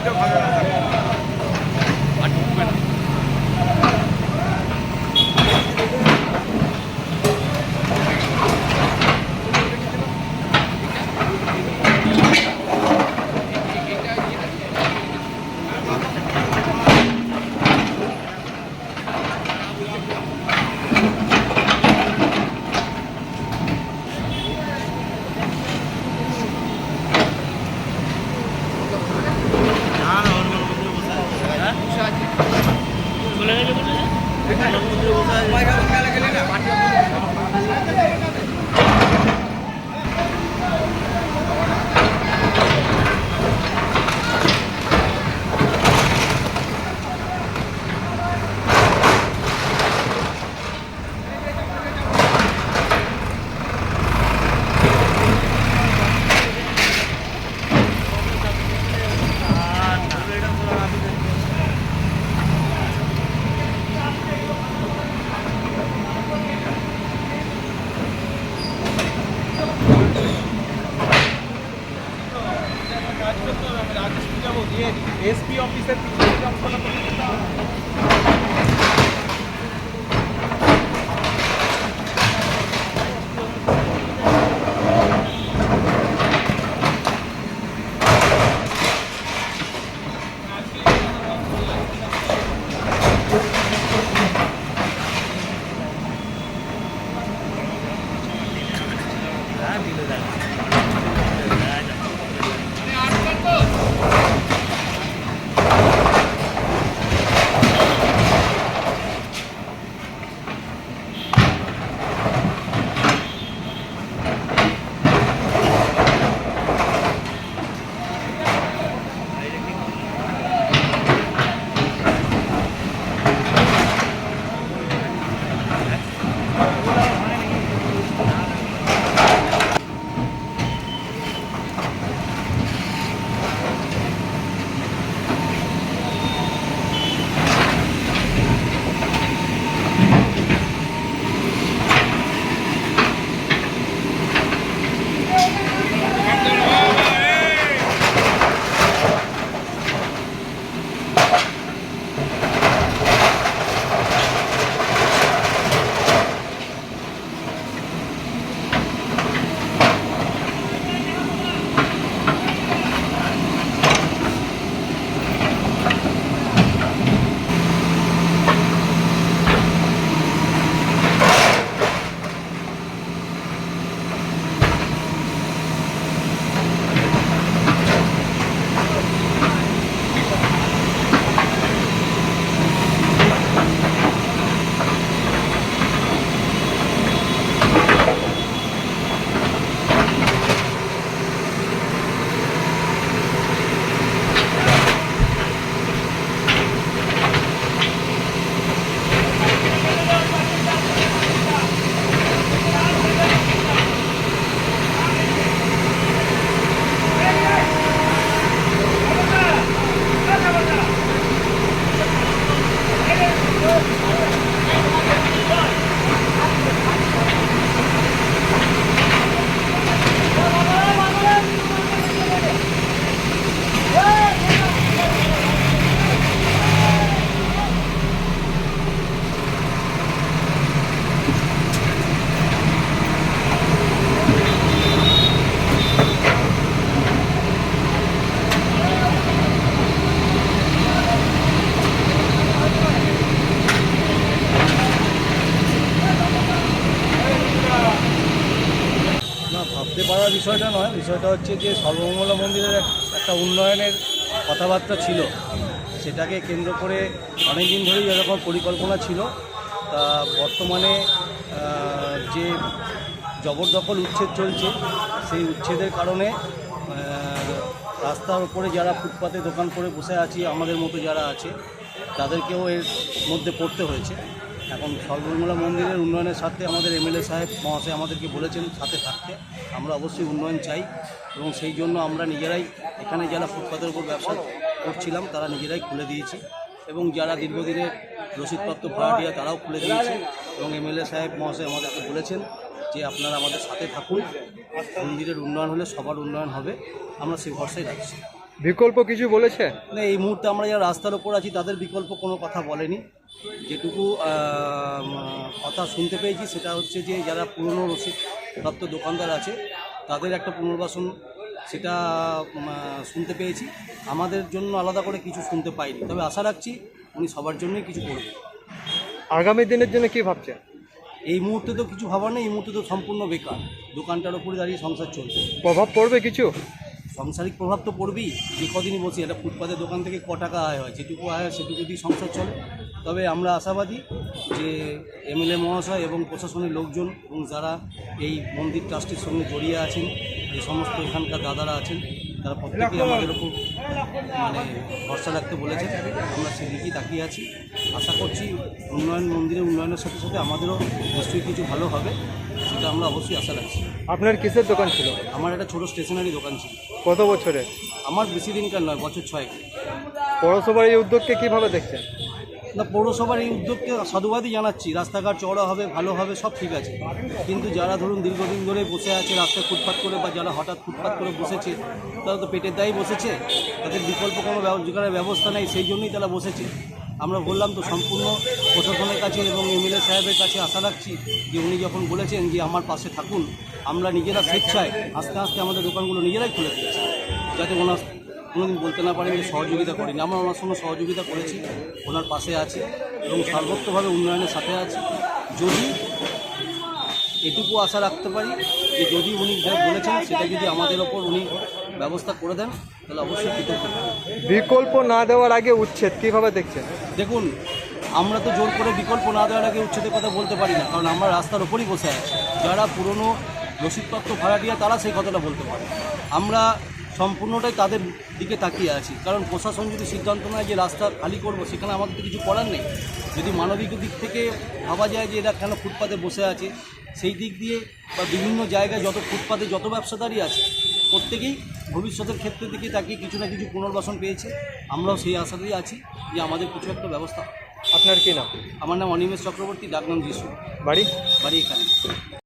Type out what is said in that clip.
SP নয়, বিষয়টা হচ্ছে যে সর্বমঙ্গলা মন্দিরের একটা উন্নয়নের কথাবার্তা ছিল। সেটাকে কেন্দ্র করে অনেক দিন ধরেই এরকম পরিকল্পনা ছিল। তা বর্তমানে যে জবরদখল উচ্ছেদ চলছে, সেই উচ্ছেদের কারণে রাস্তার উপরে যারা ফুটপাতে দোকান করে বসে আছি, আমাদের মতো যারা আছে, তাদেরকেও এর মধ্যে পড়তে হয়েছে। এখন সর্বমঙ্গলা মন্দিরের উন্নয়নের সাথে আমাদের এমএলএ সাহেব, মহাশয় আমাদেরকে বলেছেন সাথে থাকতে। আমরা অবশ্যই উন্নয়ন চাই এবং সেই জন্য আমরা নিজেরাই এখানে যারা ফুটপাতের উপর ব্যবসা করছিলাম, তারা নিজেরাই খুলে দিয়েছি এবং যারা দীর্ঘদিনের রসিদপ্রাপ্ত ভাড়াটিয়া, তারাও খুলে দিয়েছে এবং এমএলএ সাহেব, মহাশয় আমাদেরকে বলেছেন যে আপনারা আমাদের সাথে থাকুন। মন্দিরের উন্নয়ন হলে সবার উন্নয়ন হবে। আমরা সেই ভরসায় রাখছি। বিকল্প কিছু বলেছে? না এই মুহূর্তে আমরা যারা রাস্তার ওপর আছি তাদের বিকল্প কোনো কথা বলেনি। যেটুকু কথা শুনতে পেয়েছি সেটা হচ্ছে যে যারা পুরনো রসিদ প্রাপ্ত দোকানদার আছে তাদের একটা পুনর্বাসন সেটা শুনতে পেয়েছি। আমাদের জন্য আলাদা করে কিছু শুনতে পাইনি। তবে আশা রাখছি উনি সবার জন্যই কিছু করবেন। আগামী দিনের জন্য কি ভাবছেন? এই মুহূর্তে তো কিছু ভাবার নেই এই মুহূর্তে তো সম্পূর্ণ বেকার। দোকানটার ওপরে দাঁড়িয়ে সংসার চলছে। প্রভাব পড়বে কিছু? সাংসারিক প্রভাব তো পড়বেই। যে কদিনই বসি একটা ফুটপাতের দোকান থেকে ক টাকা আয় হয় যেটুকু আয় হয় সেটুকু দিয়ে সংসার চলে। তবে আমরা আশাবাদী যে এমএলএ মহাশয় এবং প্রশাসনের লোকজন এবং যারা এই মন্দির ট্রাস্টের সঙ্গে জড়িয়ে আছেন যে সমস্ত এখানকার দাদারা আছেন তারা প্রত্যেকেই আমাদের ওপর মানে ভরসা রাখতে বলেছেন আমরা সেদিকেই তাকিয়ে আছি। আশা করছি উন্নয়ন মন্দিরের উন্নয়নের সাথে সাথে আমাদেরও নিশ্চয়ই কিছু ভালো হবে সেটা আমরা অবশ্যই আশা রাখছি। আপনার কিসের দোকান ছিল? আমার একটা ছোটো স্টেশনারি দোকান ছিল। কত বছরের? আমার বেশি দিনকার নয় বছর ছয়েক। পৌরসভার এই উদ্যোগকে কীভাবে দেখছেন? না, পৌরসভার এই উদ্যোগকে সাধুবাদই জানাচ্ছি। রাস্তাঘাট চওড়া হবে, ভালো হবে, সব ঠিক আছে। কিন্তু যারা ধরুন দীর্ঘদিন ধরে বসে আছে, রাস্তায় ফুটপাত করে বা যারা হঠাৎ ফুটপাত করে বসেছে, তারা তো পেটের দায়ী বসেছে। তাদের বিকল্প কোনো জোগাড়ের ব্যবস্থা নেই, সেই জন্যই তারা বসেছে। আমরা বললাম তো সম্পূর্ণ প্রশাসনের কাছে এবং এমএলএ সাহেবের কাছে আশা রাখছি যে উনি যখন বলেছেন যে আমার পাশে থাকুন, আমরা নিজেরা স্বেচ্ছায় আস্তে আস্তে আমাদের দোকানগুলো নিজেরাই খুলে দিয়েছি। যাতে ওনার কোনোদিন বলতে না পারেন যে সহযোগিতা করিনি। আমরা ওনার সঙ্গে সহযোগিতা করেছি ওনার পাশে আছি এবং সর্বত্রভাবে উন্নয়নের সাথে আছি। যদি এটুকু আশা রাখতে পারি যে যদি উনি যা বলেছেন সেটা যদি আমাদের ওপর উনি ব্যবস্থা করে দেন তাহলে অবশ্যই কৃতজ্ঞ। বিকল্প না দেওয়ার আগে উচ্ছেদ কীভাবে দেখছেন? দেখুন আমরা তো জোর করে বিকল্প না দেওয়ার আগে উচ্ছেদের কথা বলতে পারি না কারণ আমরা রাস্তার ওপরই বসে আছি। যারা পুরনো রসিদপত্র ভাড়াটিয়া তারা সেই কথাটা বলতে পারে। আমরা সম্পূর্ণটাই তাদের দিকে তাকিয়ে আছি। কারণ প্রশাসন যদি সিদ্ধান্ত নেয় যে রাস্তা খালি করব সেখানে আমাদের তো কিছু করার নেই। যদি মানবিক দিক থেকে ভাবা যায় যে এরা কেন ফুটপাতে বসে আছে সেই দিক দিয়ে বা বিভিন্ন জায়গায় যত ফুটপাতে যত ব্যবসাদারই আছে প্রত্যেকেই ভবিষ্যতের ক্ষেত্রে দিকে তাকিয়ে কিছু না কিছু পুনর্বাসন পেয়েছে। আমরাও সেই আশাতেই আছি যে আমাদের কিছু একটা ব্যবস্থা আপনার কি নাম? আমার নাম অনিমেষ চক্রবর্তী ডাকনাম যিশু। বাড়ি? বাড়ি এখানে।